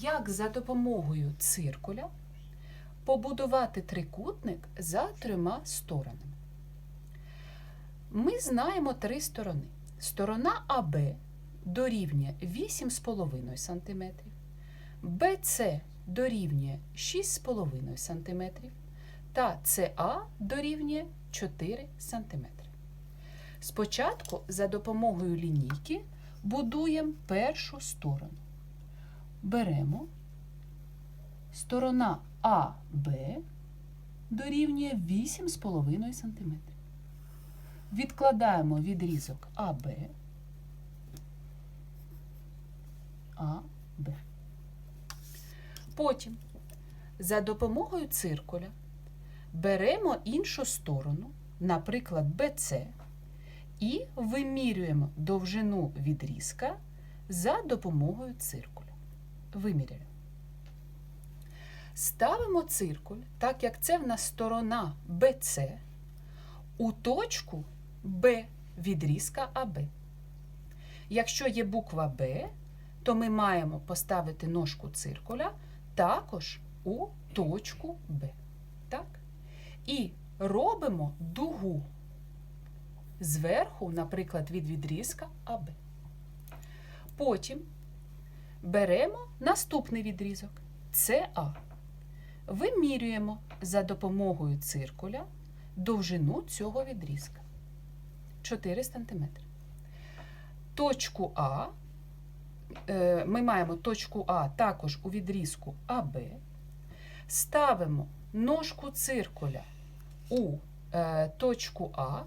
як за допомогою циркуля побудувати трикутник за трьома сторонами. Ми знаємо три сторони. Сторона АБ дорівнює 8,5 см, БЦ дорівнює 6,5 см та СА дорівнює 4 см. Спочатку за допомогою лінійки будуємо першу сторону. Беремо сторона АБ дорівнює 8,5 см. Відкладаємо відрізок АБ. АБ. Потім за допомогою циркуля беремо іншу сторону, наприклад, БЦ, і вимірюємо довжину відрізка за допомогою циркуля. Виміряємо. Ставимо циркуль, так як це в нас сторона БЦ, у точку Б відрізка АБ. Якщо є буква Б, то ми маємо поставити ножку циркуля також у точку Б. Так? І робимо дугу зверху, наприклад, від відрізка АБ. Потім беремо наступний відрізок СА. Вимірюємо за допомогою циркуля довжину цього відрізка 4 см. Точку А е, ми маємо точку А також у відрізку АБ. Ставимо ножку циркуля у е, точку А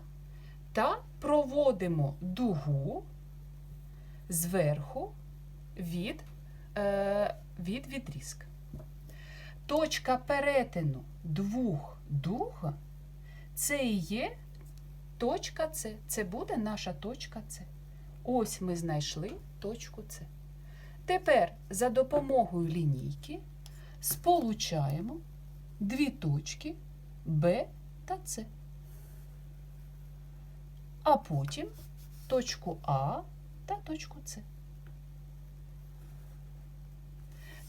та проводимо дугу зверху від, е, від відрізка. Точка перетину двох дуг це і є точка С. Це буде наша точка С. Ось ми знайшли точку С. Тепер за допомогою лінійки сполучаємо дві точки Б та С. А потім точку А та точку С.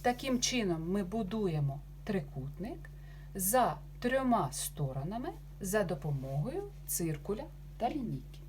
Таким чином ми будуємо трикутник за трьома сторонами за допомогою циркуля та лінійки.